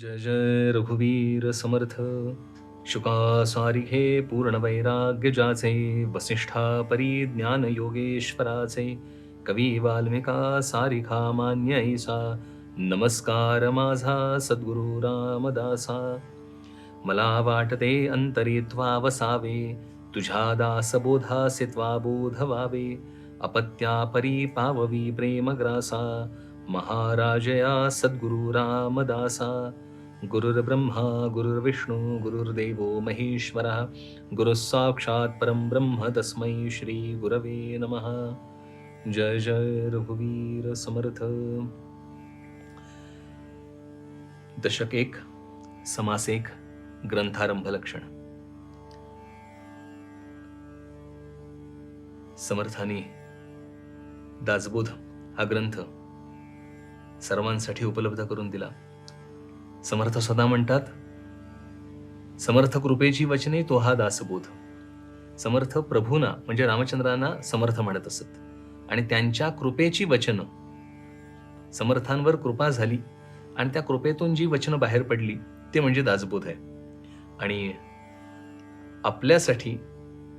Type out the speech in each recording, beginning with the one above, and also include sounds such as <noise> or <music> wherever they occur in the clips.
जय जय रघुवीर समर्थ। शुका सारिखे पूर्ण वैराग्य जाचे वसिष्ठा परी ज्ञान योगेश्वराचे कवी वाल्मिका सारिखा मान्य ऐसा नमस्कार माझा सद्गुरु रामदासा। मला वाटते अंतरी वसावे तुझ्या दासबोधासे त्वा बोध अपत्या परी पाववी प्रेमग्रासा महाराजया सद्गुरु रामदासा। गुरुर्ब्रह्मा गुरुर्विष्णू गुरुर्देवो महेश्वरः गुरुः साक्षात् ब्रह्म तस्मै श्री गुरवे नमः। जय जय रघुवीर समर्थ। दशक एक समास एक ग्रंथारंभ लक्षण। समर्थानी दासबोध हा ग्रंथ सर्वांसाठी उपलब्ध करून दिला. समर्थ सदा म्हणतात समर्थ कृपेची वचने तो हा दासबोध. समर्थ प्रभूना म्हणजे रामचंद्रांना समर्थ म्हणत असत. आणि त्यांच्या कृपेची वचनं समर्थांवर कृपा झाली आणि त्या कृपेतून जी वचनं बाहेर पडली ते म्हणजे दासबोध आहे. आणि आपल्यासाठी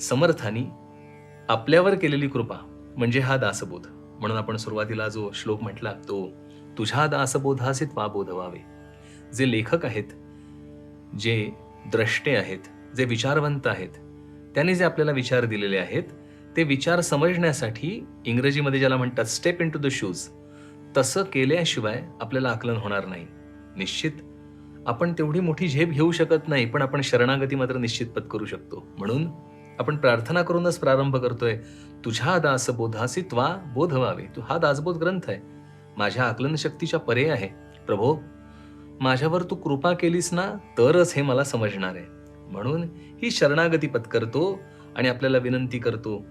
समर्थानी आपल्यावर केलेली कृपा म्हणजे हा दासबोध. म्हणून आपण सुरुवातीला जो श्लोक म्हटला तो तुझ्या दासबोधासित वा बोध व्हावे जे लेखक आहेत जे द्रष्टे आहेत जे विचारवंत आहेत त्यांनी जे आपल्याला विचार दिलेले आहेत ते विचार समजण्यासाठी इंग्रजीमध्ये ज्याला म्हणतात step into the shoes तसं केल्याशिवाय आपल्याला आकलन होणार नाही. निश्चित आपण तेवढी मोठी झेप घेऊ शकत नाही पण आपण शरणागती मात्र निश्चित पत्करू शकतो. म्हणून आपण प्रार्थना करूनच प्रारंभ करतोय तुझ्या दासबोधासी त्वा बोध व्हावे तू हा दासबोध ग्रंथ आहे. माझ्या आकलन शक्तीच्या परे आहे. प्रभो माझ्यावर तू कृपा केलीस ना तरच हे मला समजणार आहे. म्हणून ही शरणागती पत्करतो आणि आपल्याला विनंती करतो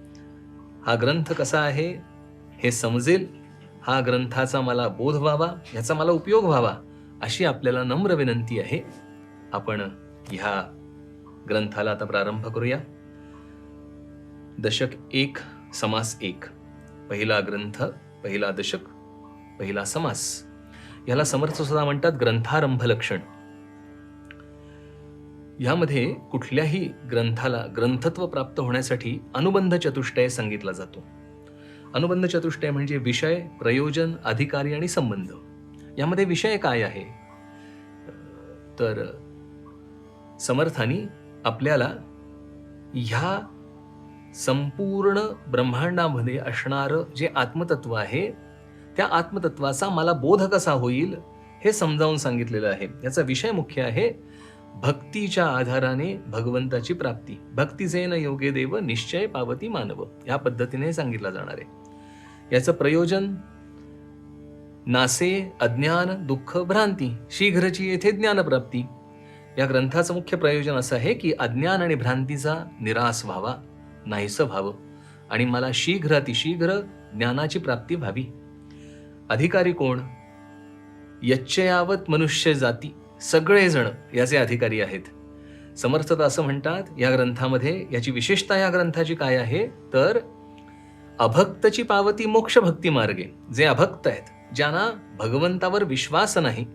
हा ग्रंथ कसा आहे हे समजेल हा ग्रंथाचा मला बोध व्हावा ह्याचा मला उपयोग व्हावा अशी आपल्याला नम्र विनंती आहे. आपण ह्या ग्रंथाला आता प्रारंभ करूया. दशक एक समास एक. पहिला ग्रंथ पहिला दशक पहिला समास. याला समर्थ सुद्धा म्हणतात ग्रंथारंभ लक्षण. यामध्ये कुठल्याही ग्रंथाला ग्रंथत्व प्राप्त होण्यासाठी अनुबंध चतुष्टय सांगितला जातो. अनुबंध चतुष्टय म्हणजे विषय प्रयोजन अधिकारी आणि संबंध. यामध्ये विषय काय आहे? तर समर्थानी आपल्याला ह्या संपूर्ण ब्रह्मांडामध्ये असणारं जे आत्मतत्व आहे त्या आत्मतत्वाचा मला बोध कसा होईल हे समजावून सांगितलेलं आहे. याचा विषय मुख्य आहे भक्तीच्या आधाराने भगवंताची प्राप्ती. भक्तीजेन योगे देव निश्चय पावती मानव. या पद्धतीने सांगितलं जाणार आहे. याचं प्रयोजन नासे अज्ञान दुःख भ्रांती शीघ्रची येथे ज्ञानप्राप्ती. या ग्रंथाचं मुख्य प्रयोजन असं आहे की अज्ञान आणि भ्रांतीचा निराश व्हावा नाहीसं व्हावं. आणि मला शीघ्र अतिशीघ्र ज्ञानाची प्राप्ती व्हावी. अधिकारी कोण? यच्चयावत मनुष्य जाती सगळेजण याचे अधिकारी आहेत. समर्थत असं म्हणतात या ग्रंथामध्ये याची विशेषता या ग्रंथाची काय आहे? तर अभक्तची पावती मोक्ष भक्ती मार्गे जे अभक्त आहेत ज्यांना भगवंतावर विश्वास नाही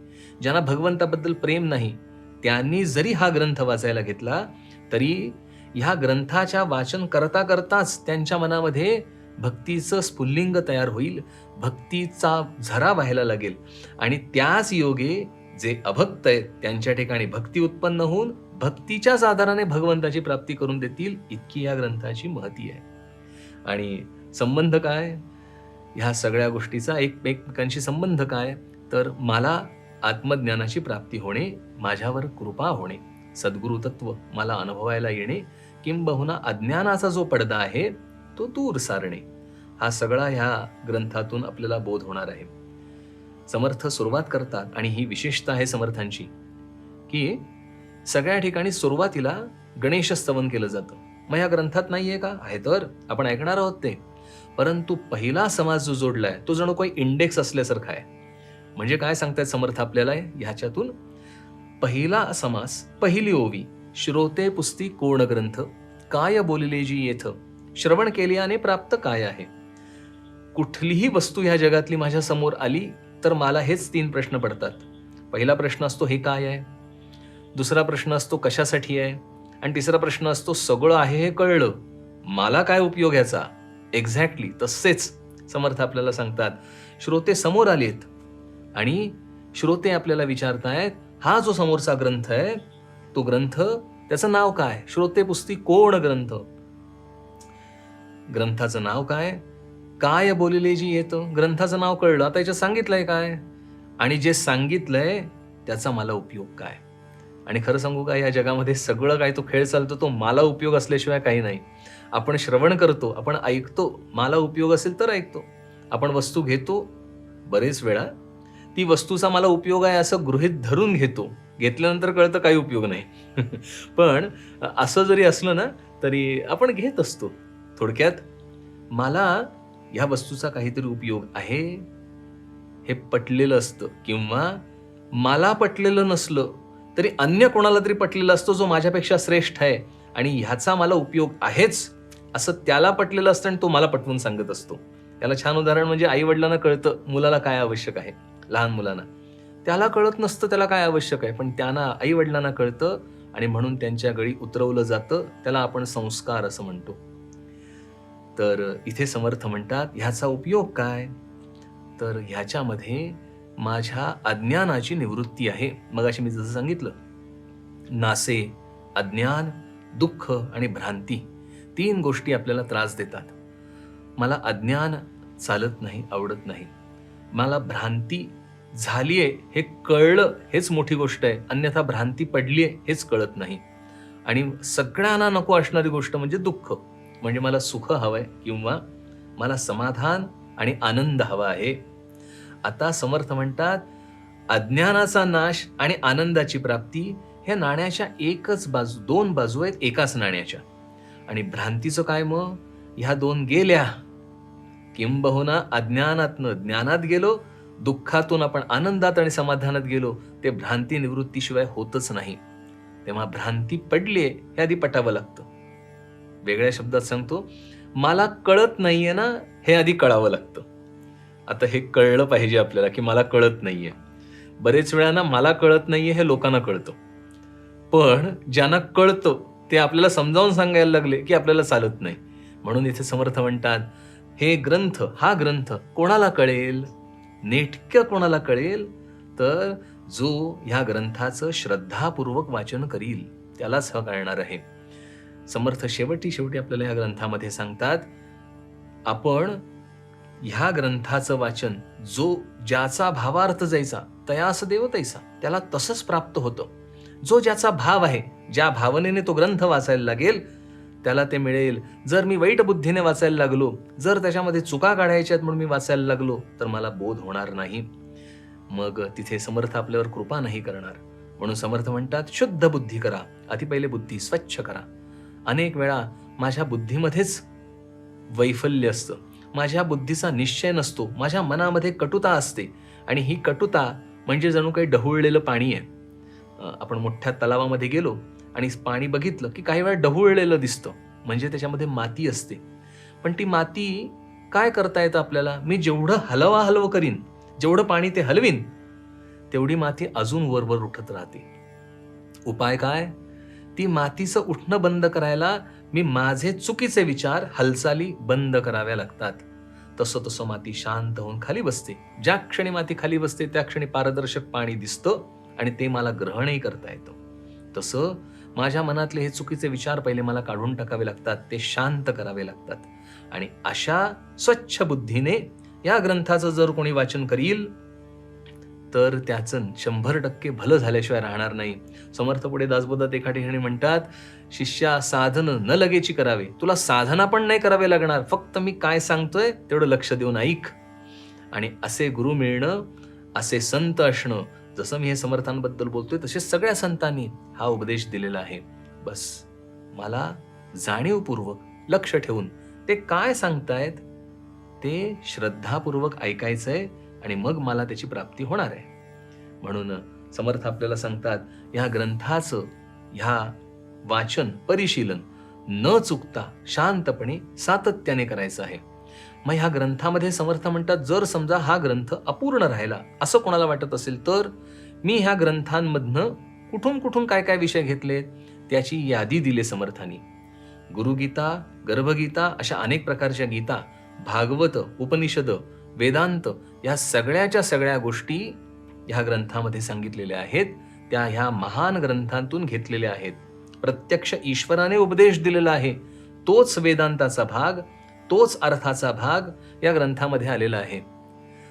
ज्यांना भगवंताबद्दल प्रेम नाही त्यांनी जरी हा ग्रंथ वाचायला घेतला तरी ह्या ग्रंथाच्या वाचन करता करताच त्यांच्या मनामध्ये भक्तीचं स्फुल्लिंग तयार होईल भक्तीचा झरा व्हायला लागेल. आणि त्याच योगे जे अभक्त आहेत त्यांच्या ठिकाणी भक्ती उत्पन्न होऊन भक्तीच्याच आधाराने भगवंताची प्राप्ती करून देतील इतकी या ग्रंथाची महती आहे. आणि संबंध काय? ह्या सगळ्या गोष्टीचा एक एकमेकांशी संबंध काय? तर मला आत्मज्ञानाची प्राप्ती होणे माझ्यावर कृपा होणे सद्गुरुतत्व मला अनुभवायला येणे किंबहुना अज्ञानाचा जो पडदा आहे तो दूर सारणे. हा सगळा ह्या ग्रंथातून आपल्याला बोध होणार आहे. समर्थ सुरुवात करतात आणि ही विशेषता आहे समर्थांची की सगळ्या ठिकाणी सुरुवातीला गणेश स्तवन केलं जातं. मग या ग्रंथात नाहीये का? आहे तर आपण ऐकणार आहोत ते. परंतु पहिला समाज जो जोडलाय तो जणू काही इंडेक्स असल्यासारखा आहे. म्हणजे काय सांगतायत समर्थ आपल्याला? ह्याच्यातून पहिला समास पहिली ओवी श्रोते पुस्ती कोण ग्रंथ काय बोलले जी येथ? श्रवण केल्याने प्राप्त काय आहे? कुठलीही वस्तू ह्या जगातली माझ्यासमोर आली तर मला हेच तीन प्रश्न पडतात. पहिला प्रश्न असतो हे काय आहे? दुसरा प्रश्न असतो कशासाठी आहे? आणि तिसरा प्रश्न असतो सगळं आहे हे कळलं. मला काय उपयोग याचा? एक्झॅक्टली तसेच समर्थ आपल्याला सांगतात. श्रोते समोर आलेत आणि श्रोते आपल्याला विचारतायत हा जो समोरचा ग्रंथ आहे तो ग्रंथ त्याचं नाव काय? श्रोते पुस्ती कोण ग्रंथ? ग्रंथाचं नाव काय? काय बोलले जी येतं ग्रंथाचं नाव कळलं. आता याच्यात सांगितलंय काय? आणि जे सांगितलंय त्याचा मला उपयोग काय? आणि खरं सांगू का या जगामध्ये सगळं काय तो खेळ चालतो तो मला उपयोग असल्याशिवाय काही नाही. आपण श्रवण करतो आपण ऐकतो मला उपयोग असेल तर ऐकतो. आपण वस्तू घेतो बरेच वेळा. ती वस्तूचा मला उपयोग आहे असं गृहित धरून घेतो. घेतल्यानंतर कळतं काही उपयोग नाही. <laughs> पण असं जरी असलं ना तरी आपण घेत असतो. थोडक्यात मला ह्या वस्तूचा काहीतरी उपयोग आहे? हे पटलेलं असतं किंवा मला पटलेलं नसलं तरी अन्य कोणाला तरी पटलेलं असतं जो माझ्यापेक्षा श्रेष्ठ आहे आणि ह्याचा मला उपयोग आहेच असं त्याला पटलेलं असतं आणि तो मला पटवून सांगत असतो. त्याला छान उदाहरण म्हणजे आई वडिलांना कळतं मुलाला काय आवश्यक आहे लहान मुलांना. त्याला कळत नसतं त्याला काय आवश्यक आहे पण त्यांना आई वडिलांना कळतं आणि म्हणून त्यांच्या गळी उतरवलं जातं त्याला आपण संस्कार असं म्हणतो. तर इथे समर्थ म्हणतात ह्याचा उपयोग काय? तर ह्याच्यामध्ये माझ्या अज्ञानाची निवृत्ती आहे. मग अशी मी जसं सांगितलं नासे अज्ञान दुःख आणि भ्रांती तीन गोष्टी आपल्याला त्रास देतात. मला अज्ञान चालत नाही आवडत नाही. मला भ्रांती झाली आहे हे कळलं हेच मोठी गोष्ट आहे. अन्यथा भ्रांती पडली आहे हेच कळत नाही. आणि सगळ्यांना नको असणारी गोष्ट म्हणजे दुःख. म्हणजे मला सुख हवंय किंवा मला समाधान आणि आनंद हवा आहे. आता समर्थ म्हणतात अज्ञानाचा नाश आणि आनंदाची प्राप्ती ह्या नाण्याच्या एकच बाजू दोन बाजू आहेत एकाच नाण्याच्या. आणि भ्रांतीचं काय मग? ह्या दोन गेल्या. किंबहुना अज्ञानातनं ज्ञानात गेलो दुःखातून आपण आनंदात आणि समाधानात गेलो ते भ्रांती निवृत्तीशिवाय होतच नाही. तेव्हा भ्रांती पडली हे आधी पटावं लागतं. वेगळ्या शब्दात सांगतो मला कळत नाहीये ना हे आधी कळावं लागतं. आता हे कळलं पाहिजे आपल्याला की मला कळत नाहीये. बरेच वेळा ना मला कळत नाहीये हे लोकांना कळतं. पण ज्यांना कळतं ते आपल्याला समजावून सांगायला लागले की आपल्याला चालत नाही. म्हणून इथे समर्थ म्हणतात हे ग्रंथ हा ग्रंथ कोणाला कळेल? नेटक्या कोणाला कळेल? तर जो ह्या ग्रंथाचं श्रद्धापूर्वक वाचन करील त्यालाच हा कळणार आहे. समर्थ शेवटी शेवटी आपल्याला या ग्रंथामध्ये सांगतात आपण ह्या ग्रंथाचं वाचन जो ज्याचा भावार्थ जायचा तयास देव तैसा त्याला तसंच प्राप्त होतं. जो ज्याचा भाव आहे ज्या भावनेने तो ग्रंथ वाचायला लागेल त्याला ते मिळेल. जर मी वाईट बुद्धीने वाचायला लागलो जर त्याच्यामध्ये चुका काढायच्यात म्हणून मी वाचायला लागलो तर मला बोध होणार नाही. मग तिथे समर्थ आपल्यावर कृपा नाही करणार. म्हणून समर्थ म्हणतात शुद्ध बुद्धी करा आधी पहिले बुद्धी स्वच्छ करा. अनेक वेळा माझ्या बुद्धीमध्येच वैफल्य असतं. माझ्या बुद्धीचा निश्चय नसतो. माझ्या मनामध्ये कटुता असते. आणि ही कटुता म्हणजे जणू काही ढवळलेलं पाणी आहे. आपण मोठ्या तलावामध्ये गेलो आणि पाणी बघितलं की काही वेळा ढवळलेलं दिसतं. म्हणजे त्याच्यामध्ये माती असते. पण ती माती काय करता येतं आपल्याला? मी जेवढं हलवा हलव करीन जेवढं पाणी ते हलवीन तेवढी माती अजून वरवर उठत राहते. उपाय काय? ती मातीचं उठणं बंद करायला मी माझे चुकीचे विचार हालचाली बंद कराव्या लागतात. तसं तसं माती शांत होऊन खाली बसते. ज्या क्षणी माती खाली बसते त्या क्षणी पारदर्शक पाणी दिसतं आणि ते मला ग्रहणही करता येतं. तसं माझ्या मनातले हे चुकीचे विचार पहिले मला काढून टाकावे लागतात ते शांत करावे लागतात. आणि अशा स्वच्छ बुद्धीने या ग्रंथाचं जर कोणी वाचन करील तर त्याचं शंभर टक्के भलं झाल्याशिवाय राहणार नाही. समर्थ पुढे दासबोधात एका ठिकाणी म्हणतात शिष्या साधन न लगेची करावे. तुला साधना पण नाही करावे लागणार. फक्त मी काय सांगतोय तेवढं लक्ष देऊन ऐक. आणि असे गुरु मिळणं असे संत असणं जसं मी हे समर्थांबद्दल बोलतोय तसे सगळ्या संतांनी हा उपदेश दिलेला आहे. बस मला जाणीवपूर्वक लक्ष ठेवून ते काय सांगतायत ते श्रद्धापूर्वक ऐकायचंय. आणि मग मला त्याची प्राप्ती होणार आहे. म्हणून समर्थ आपल्याला सांगतात ह्या ग्रंथाचं ह्या वाचन परिशीलन न चुकता शांतपणे सातत्याने करायचं आहे. मग ह्या ग्रंथामध्ये समर्थ म्हणतात जर समजा हा ग्रंथ अपूर्ण राहिला असं कोणाला वाटत असेल तर मी ह्या ग्रंथांमधनं कुठून कुठून काय काय विषय घेतले त्याची यादी दिले समर्थानी. गुरुगीता गर्भगीता अशा अनेक प्रकारच्या गीता भागवत उपनिषद वेदांत या सगळ्याच्या सगळ्या गोष्टी ह्या ग्रंथामध्ये सांगितलेल्या आहेत. त्या ह्या महान ग्रंथांतून घेतलेल्या आहेत. प्रत्यक्ष ईश्वराने उपदेश दिलेला आहे. तोच वेदांताचा भाग तोच अर्थाचा भाग या ग्रंथामध्ये आलेला आहे.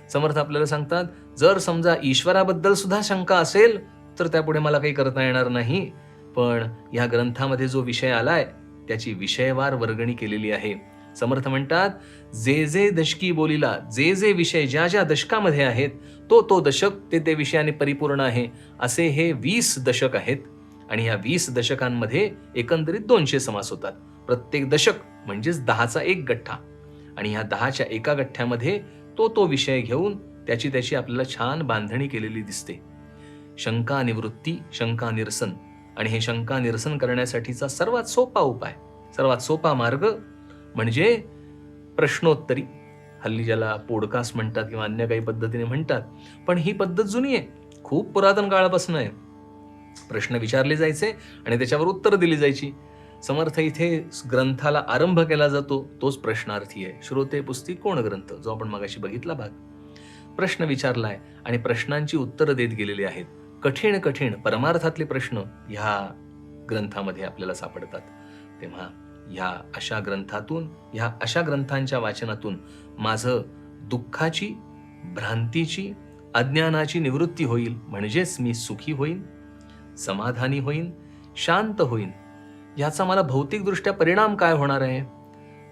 समर्थ आपल्याला सांगतात जर समजा ईश्वराबद्दल सुद्धा शंका असेल तर त्यापुढे मला काही करता येणार नाही. पण या ग्रंथामध्ये जो विषय आलाय त्याची विषयवार वर्गणी केलेली आहे. समर्थ म्हणतात जे जे दशकी बोलीला जे जे विषय ज्या ज्या दशकामध्ये आहेत तो तो दशक ते ते विषयाने परिपूर्ण आहे. असे हे वीस दशक आहेत. आणि ह्या वीस दशकांमध्ये एकंदरीत दोनशे समास होतात. प्रत्येक दशक म्हणजेच दहाचा एक गठ्ठा. आणि ह्या दहाच्या एका गठ्ठ्यामध्ये तो तो विषय घेऊन त्याची त्याची आपल्याला छान बांधणी केलेली दिसते. शंका निवृत्ती शंका निरसन. आणि हे शंका निरसन करण्यासाठीचा सर्वात सोपा उपाय सर्वात सोपा मार्ग म्हणजे प्रश्नोत्तरी. हल्ली ज्याला पोडकास्ट म्हणतात किंवा अन्य काही पद्धतीने म्हणतात पण ही पद्धत जुनी आहे. खूप पुरातन काळापासून आहे. प्रश्न विचारले जायचे आणि त्याच्यावर उत्तर दिली जायची. समर्थ इथे ग्रंथाला आरंभ केला जातो तोच प्रश्नार्थी आहे. श्रोते पुस्तिक कोण ग्रंथ? जो आपण मगाशी बघितला भाग. प्रश्न विचारलाय आणि प्रश्नांची उत्तरं देत गेलेली आहेत. कठीण कठीण परमार्थातले प्रश्न ह्या ग्रंथामध्ये आपल्याला सापडतात. तेव्हा ह्या अशा ग्रंथातून ह्या अशा ग्रंथांच्या वाचनातून माझं दुःखाची भ्रांतीची अज्ञानाची निवृत्ती होईल. म्हणजेच मी सुखी होईन समाधानी होईन शांत होईन. याचा मला भौतिकदृष्ट्या परिणाम काय होणार आहे?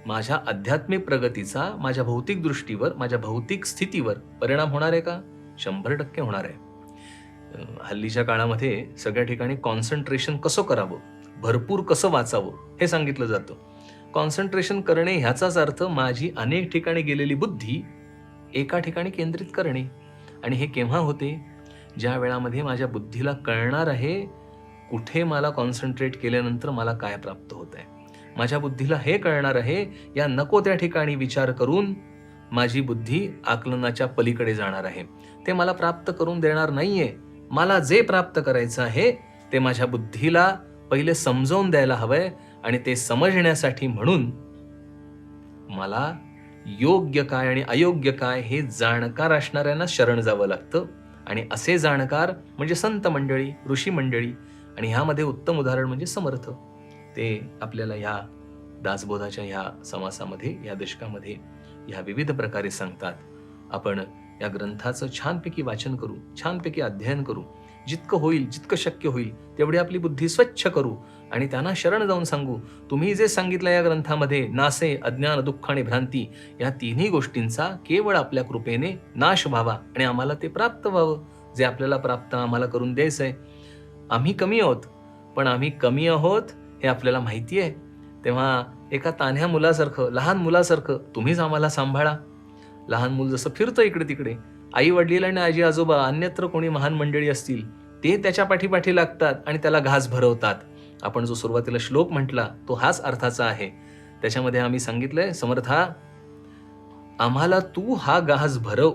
माझ्या आध्यात्मिक प्रगतीचा माझ्या भौतिक दृष्टीवर माझ्या भौतिक स्थितीवर परिणाम होणार आहे का? शंभर टक्के होणार आहे. हल्लीच्या काळामध्ये सगळ्या ठिकाणी कॉन्सन्ट्रेशन कसं करावं? भरपूर कसं वाचावं हे सांगितलं जातं. कॉन्सन्ट्रेशन करणे ह्याचाच अर्थ माझी अनेक ठिकाणी गेलेली बुद्धी एका ठिकाणी केंद्रित करणे. आणि हे केव्हा होते? ज्या वेळामध्ये माझ्या बुद्धीला कळणार आहे कुठे मला कॉन्सन्ट्रेट केल्यानंतर मला काय प्राप्त होत आहे माझ्या बुद्धीला हे कळणार आहे या नको त्या ठिकाणी विचार करून माझी बुद्धी आकलनाच्या पलीकडे जाणार आहे. ते मला प्राप्त करून देणार नाहीये. मला जे प्राप्त करायचं आहे ते माझ्या बुद्धीला पहिले समजावून द्यायला हवंय आणि ते समजण्यासाठी म्हणून मला योग्य काय आणि अयोग्य काय हे जाणकार असणाऱ्यांना शरण जावं लागतं. आणि असे जाणकार म्हणजे संत मंडळी ऋषी मंडळी आणि ह्यामध्ये उत्तम उदाहरण म्हणजे समर्थ. ते आपल्याला ह्या दासबोधाच्या ह्या समासामध्ये या दशकामध्ये ह्या विविध प्रकारे सांगतात. आपण या ग्रंथाचं छानपैकी वाचन करू छानपैकी अध्ययन करू. जितकं होईल जितकं शक्य होईल तेवढी आपली बुद्धी स्वच्छ करू आणि त्यांना शरण जाऊन सांगू. तुम्ही जे सांगितलं या ग्रंथामध्ये नासे अज्ञान दुःख आणि भ्रांती या तिन्ही गोष्टींचा केवळ आपल्या कृपेने नाश व्हावा आणि आम्हाला ते प्राप्त व्हावं. जे आपल्याला प्राप्त आम्हाला करून द्यायचं आहे आम्ही कमी आहोत पण आम्ही कमी आहोत हे आपल्याला माहिती आहे. तेव्हा एका तान्ह्या मुलासारखं लहान मुलासारखं तुम्हीच आम्हाला सांभाळा. लहान मूल जसं फिरतं इकडे तिकडे आई वडील आणि आजी आजोबा अन्यत्र कोणी महान मंडळी असतील ते त्याच्या पाठीपाठी लागतात आणि त्याला घास भरवतात. आपण जो सुरुवातीला श्लोक म्हटला तो हाच अर्थाचा आहे. त्याच्यामध्ये आम्ही सांगितलंय समर्था आम्हाला तू हा घास भरव.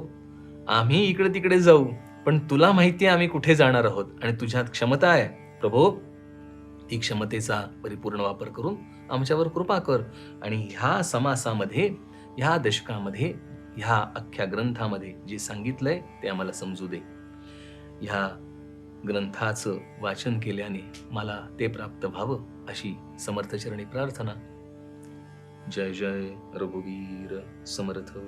आम्ही इकडे तिकडे जाऊ पण तुला माहिती आहे आम्ही कुठे जाणार आहोत आणि तुझ्यात क्षमता आहे. प्रभो ती क्षमतेचा परिपूर्ण वापर करून आमच्यावर कृपा कर आणि ह्या समासामध्ये ह्या दशकामध्ये ह्या अख्ख्या ग्रंथामध्ये जे सांगितलंय ते आम्हाला समजू दे. ह्या ग्रंथाचं वाचन केल्याने मला ते प्राप्त व्हावं अशी समर्थचरणी प्रार्थना. जय जय रघुवीर समर्थ.